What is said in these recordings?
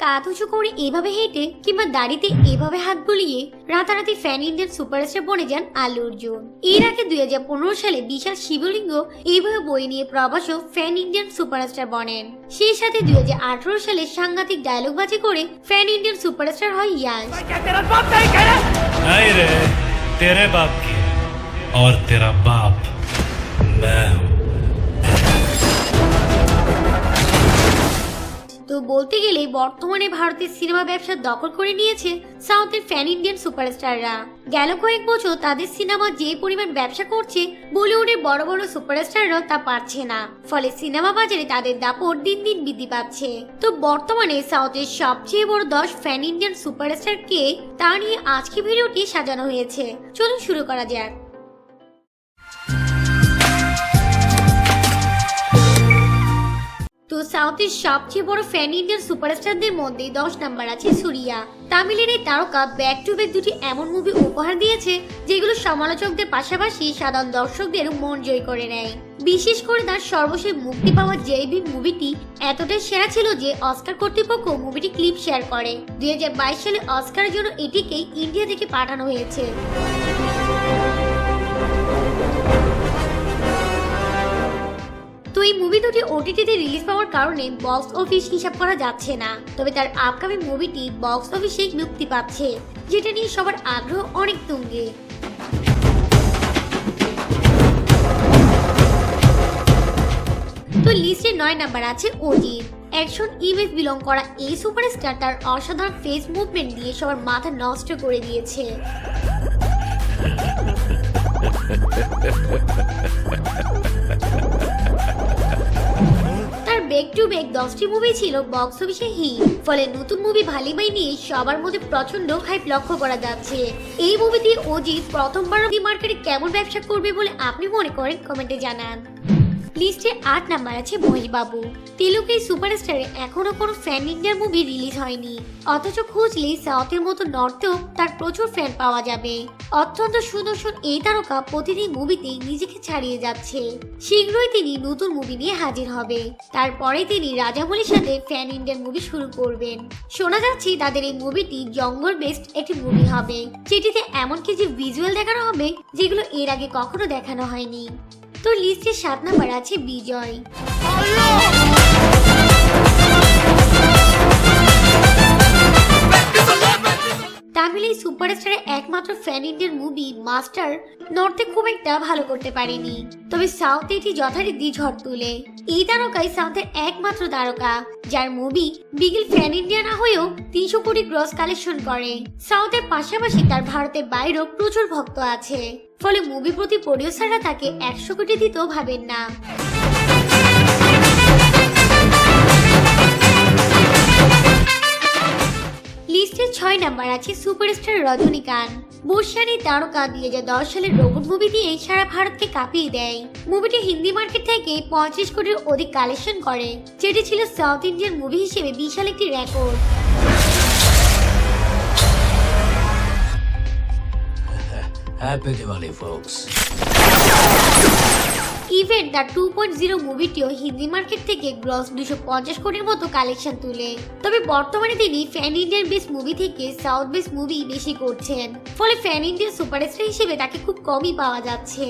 কাঁধ উঁচু করে এভাবে হেঁটে কিংবা দাড়িতে এভাবে হাত বুলিয়ে রাতারাতি ফ্যান ইন্ডিয়ান সুপারস্টার বনে যান আল্লু অর্জুন এর আগে দুই হাজার পনেরো সালে বিশাল শিবলিঙ্গ এইভাবে বই নিয়ে প্রবাসও ফ্যান ইন্ডিয়ান সুপারস্টার বনেন সেই সাথে দুই হাজার আঠারো সালে সাংঘাতিক ডায়লগ বাজি করে ফ্যান ইন্ডিয়ান সুপারস্টার হয় ইয়াস नहीं रे तेरे बाप की है। और तेरा बाप मैं हूँ তো বলতে গেলে বর্তমানে ভারতের সিনেমা ব্যবসা দখল করে নিয়েছে সাউথের ফ্যান ইন্ডিয়ান সুপারস্টাররা। গেল কয়েক বছর তাদের সিনেমা যে পরিমাণ ব্যবসা করছে, বলিউডের বড় বড় সুপারস্টাররাও তা পারছে না। ফলে সিনেমা বাজারে তাদের দাপট দিন দিন বৃদ্ধি পাচ্ছে। তো বর্তমানে সাউথের সবচেয়ে বড় দশ ফ্যান ইন্ডিয়ান সুপারস্টার কে তা নিয়ে আজকে ভিডিওটি সাজানো হয়েছে। চলুন শুরু করা যাক। সাউথের সবচেয়ে বড় ফ্যান ইন্ডিয়ান সুপারস্টারদের মধ্যে দশ নাম্বার আছে সুরিয়া। তামিলের এই তারকা ব্যাক টু ব্যাক দুটি এমন মুভি উপহার দিয়েছে, যেগুলো সমালোচকদের পাশাপাশি সাধারণ দর্শকদের মন জয় করে নেয়। বিশেষ করে তার সর্বশেষ মুক্তি পাওয়া জেবি মুভিটি এতটাই সেরা ছিল যে অস্কার কর্তৃপক্ষ মুভিটি ক্লিপ শেয়ার করে। দুই হাজার বাইশ সালে অস্কারের জন্য এটিকে ইন্ডিয়া থেকে পাঠানো হয়েছে। এই মুভি দুটি ওটিটিতে রিলিজ পাওয়ার কারণে বক্স অফিস হিসাব করা যাচ্ছে না। তবে তার আপকামিং মুভিটি বক্স অফিসে মুক্তি পাচ্ছে, যেটা নিয়ে সবার আগ্রহ অনেক তুঙ্গে। তো লিস্টে নয় নাম্বার আছে অজিত। অ্যাকশন ইমেজ বিলং করা এই সুপারস্টার তার অসাধারণ ফেস মুভমেন্ট দিয়ে সবার মাথা নষ্ট করে দিয়েছে। বেক টু বেক দশটি মুভি ছিল বক্স অফিসে হিট ফলে নতুন মুভি ভালিমাই নিয়ে সবার মধ্যে প্রচণ্ড হাইপ লক্ষ্য করা যাচ্ছে। এই মুভি দিয়ে অজিত প্রথমবার মার্কেটে কেমন ব্যবসা করবে বলে আপনি মনে করেন? কমেন্টে জানান। লিস্টে আট নাম্বার আছে মহেশ বাবু তেলুগু এই সুপারস্টারে এখনও কোনো ফ্যান ইন্ডিয়ার মুভি রিলিজ হয়নি। অথচ খুঁজলে সাউথের মতো নর্থেও তার প্রচুর ফ্যান পাওয়া যাবে। অত্যন্ত সুদর্শন এই তারকা প্রতিটি মুভিতেই নিজেকে ছাড়িয়ে যাচ্ছে। শীঘ্রই তিনি নতুন মুভি নিয়ে হাজির হবে। তারপরে তিনি রাজামৌলির সাথে ফ্যান ইন্ডিয়ান মুভি শুরু করবেন। শোনা যাচ্ছে তাদের এই মুভিটি জঙ্গল বেস্ট একটি মুভি হবে। যেটিতে এমন কিছু ভিজুয়াল দেখানো হবে, যেগুলো এর আগে কখনো দেখানো হয়নি। তো লিস্টে সাত নাম্বার আছে বিজয়। এই সুপারস্টারের একমাত্র ফ্যান ইন্ডিয়ান মুভি মাস্টার নর্থে খুব একটা ভালো করতে পারেনি। তবে সাউথে এটি যথারীতি ঝড় তুলে। এই তারকাই সাউথের একমাত্র তারকা, যার মুভি বিগিল ফ্যান ইন্ডিয়া না হয়েও তিনশো কোটি গ্রস কালেকশন করে। সাউথের পাশাপাশি তার ভারতের বাইরেও প্রচুর ভক্ত আছে। ফলে মুভি প্রতি প্রডিউসাররা তাকে একশো কোটি দিতেও ভাবেন না। নাম্বার আছে সুপারস্টার রজনীকান্ত। বর্ষানি তারকা দুই হাজার দশ সালের রোবট মুভি দিয়ে সারা ভারতকে কাঁপিয়ে দেয়। মুভিটি হিন্দি মার্কেট থেকে পঁয়ত্রিশ কোটির অধিক কালেকশন করে যেটি ছিল সাউথ ইন্ডিয়ান মুভি হিসেবে বিশাল একটি record Happy Diwali, folks. Even the two point zero মুভিটিও Hindi market থেকে গ্রস দুশো পঞ্চাশ কোটির মতো কালেকশন তুলে। তবে বর্তমানে তিনি ফ্যান ইন্ডিয়ান বেস মুভি থেকে সাউথ বেস মুভি বেশি করছেন। ফলে ফ্যান ইন্ডিয়ান সুপারস্টার হিসেবে তাকে খুব কমই পাওয়া যাচ্ছে।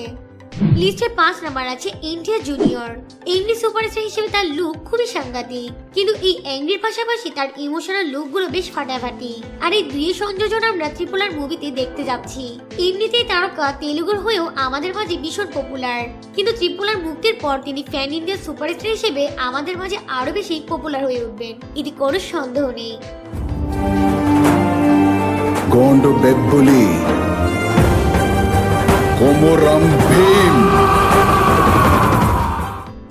লিস্টে পাঁচ নাম্বার আছে ইন্ডিয়া জুনিয়র। এংরি সুপারস্টার হিসেবে তার লুক খুবই সাংঘাতিক, কিন্তু এই অ্যাংরির পাশাপাশি তার ইমোশনাল লুকগুলো বেশ ফাটাফাটি। আর এই দুই সংযোজন আমরা ত্রিপুলার মুভিতে দেখতে যাচ্ছি। এমনিতেই তারকা তেলুগুর হয়েও আমাদের মাঝে ভীষণ পপুলার কিন্তু ত্রিপুলার মুক্তির পর তিনি ফ্যান ইন্ডিয়া সুপারস্টার হিসেবে আমাদের মাঝে আরও বেশি পপুলার হয়ে উঠবেন। এটি কোনো সন্দেহ নেই। Bebbuli. Komoram Bhim.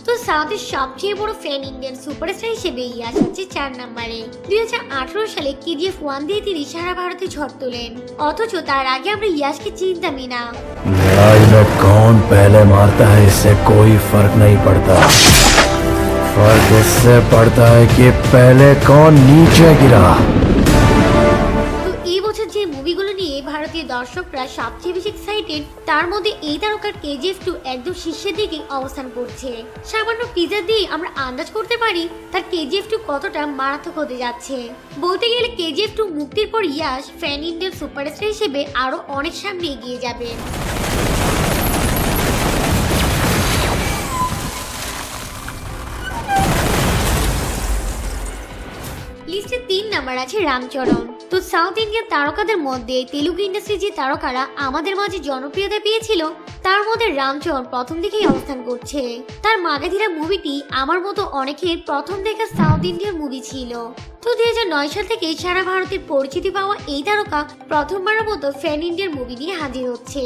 তো সাউথের সবচেয়ে বড় ফ্যান ইন্ডিয়ান সুপারস্টার হিসেবে ইয়াস আছে চার নম্বরে দুই হাজার আঠারো সালে কেজিএফ ওয়ান দিয়ে তিনি সারা ভারতে ঝড় তোলেন অথচ তার আগে আমরা ইয়াসকে চিনতামই না लड़ाई में कौन पहले मारता है इससे कोई फर्क नहीं पड़ता फर्क इससे पड़ता है कि पहले कौन नीचे गिरा দর্শকরা সবচেয়ে বেশি এক্সাইটেড তার মধ্যে এই তারকার কেজিএফ টু একদম শীর্ষের দিকে অবস্থান করছে। সামান্য পিজা দিয়ে আমরা আন্দাজ করতে পারি তার কেজিএফ টু কতটা মারাত্মক হতে যাচ্ছে। বলতে গেলে কেজিএফ টু মুক্তির পর ইয়াশ ফ্যান ইন্ডিয়ান সুপারস্টার হিসেবে আরও অনেক সামনে এগিয়ে যাবেন লিস্টে তিন নাম্বার আছে রামচরণ। তো সাউথ ইন্ডিয়ান তারকাদের মধ্যে তেলুগু ইন্ডাস্ট্রি যে তারকারা আমাদের মাঝে জনপ্রিয়তা পেয়েছিল তার মধ্যে রামচরণ প্রথম দিকেই অবস্থান করছে। তার মাগাধীরা মুভিটি আমার মতো অনেকের প্রথম দেখা সাউথ ইন্ডিয়ার মুভি ছিল। তো দু হাজার নয় সাল থেকে সারা ভারতের পরিচিতি পাওয়া এই তারকা প্রথমবারের মতো ফ্যান ইন্ডিয়ার মুভি নিয়ে হাজির হচ্ছে।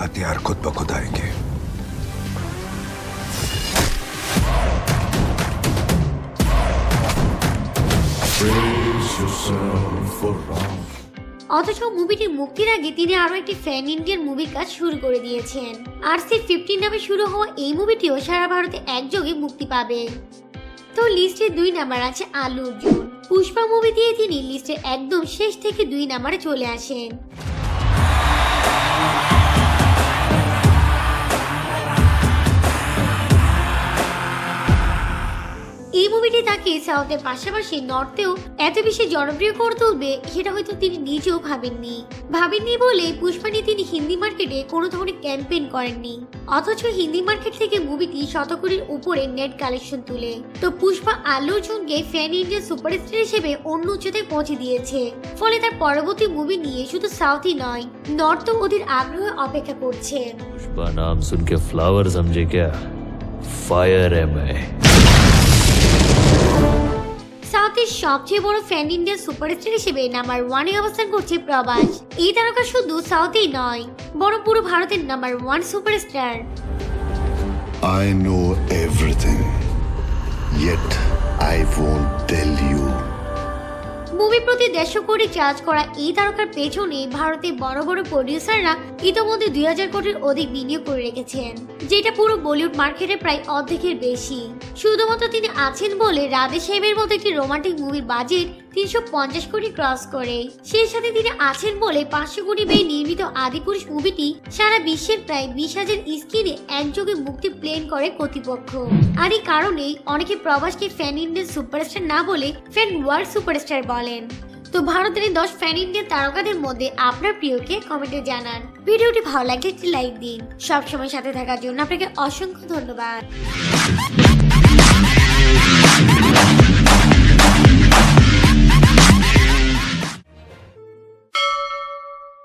হাতিয়ার অথচ মুভিটি মুক্তির আগে তিনি আরও একটি ফ্যান ইন্ডিয়ান মুভির কাজ শুরু করে দিয়েছেন। আর সি ফিফটিন নামে শুরু হওয়া এই মুভিটিও সারা ভারতে একযোগে মুক্তি পাবে। তো লিস্টে দুই নাম্বার আছে আলু অর্জুন। পুষ্পা মুভি দিয়ে তিনি লিস্টে একদম শেষ থেকে দুই নাম্বারে চলে আসেন। সিরিজ সাউথের পাশাপাশি নর্থেও এত বেশি জনপ্রিয় করে তুলবে সেটা হয়তো তিনি নিজেও ভাবেননি। ভাবেননি বলে পুষ্পা নিয়ে তিনি হিন্দি মার্কেটে কোনো ধরনের ক্যাম্পেইন করেননি। অথচ হিন্দি মার্কেট থেকে মুভিটি শতকরের উপরে নেট কালেকশন তুলে। তো পুষ্পা আল্লু জুনকে ফ্যান ইন্ডিয়া সুপারস্টার হিসেবে অন্য উচ্চতায় পৌঁছে দিয়েছে। ফলে তার পরবর্তী মুভি নিয়ে শুধু সাউথই নয়, নর্থও ওদের আগ্রহে অপেক্ষা করছে। পুষ্পা নাম শুনকে ফ্লাওয়ার সমঝে ক্যা? ফায়ার এম সাউথের সবচেয়ে বড় ফ্যান ইন্ডিয়ান সুপারস্টার হিসেবে নাম্বার ওয়ানে অবস্থান করছে প্রবাস এই তারকা শুধু সাউথেই নয় বড় পুরো ভারতের number one superstar I know everything, yet I won't tell you. Movie প্রতি দেড়শো কোটি চার্জ করা এই তারকার পেছনে ভারতের বড় বড় প্রডিউসাররা ইতোমধ্যে দুই হাজার কোটির অধিক বিনিয়োগ করে রেখেছেন, যেটা পুরো বলিউড মার্কেটে প্রায় অর্ধেকের বেশি। শুধুমাত্র তিনি আছেন বলে রাধে সাহেবের মতো একটি রোমান্টিক মুভির বাজেট তিনশো পঞ্চাশ কোটি ক্রস করে। সেই সাথে তিনি আছেন বলে পাঁচশো কোটি ব্যয় নির্মিত আদিপুরুষ মুভিটি সারা বিশ্বের প্রায় বিশ হাজার স্ক্রিনে একযোগে মুক্তি প্লেন করে কর্তৃপক্ষ। আর এই কারণেই অনেকে প্রবাসকে ফ্যান ইন্ডিয়ান সুপারস্টার না বলে ফ্যান ওয়ার্ল্ড সুপারস্টার বলেন। তো ভারতের এই দশ ফ্যান ইন্ডিয়ান তারকাদের মধ্যে আপনার প্রিয়কে কমেন্টে জানান। ভিডিওটি ভালো লাগলে একটি লাইক দিন। সবসময় সাথে থাকার জন্য আপনাকে অসংখ্য ধন্যবাদ।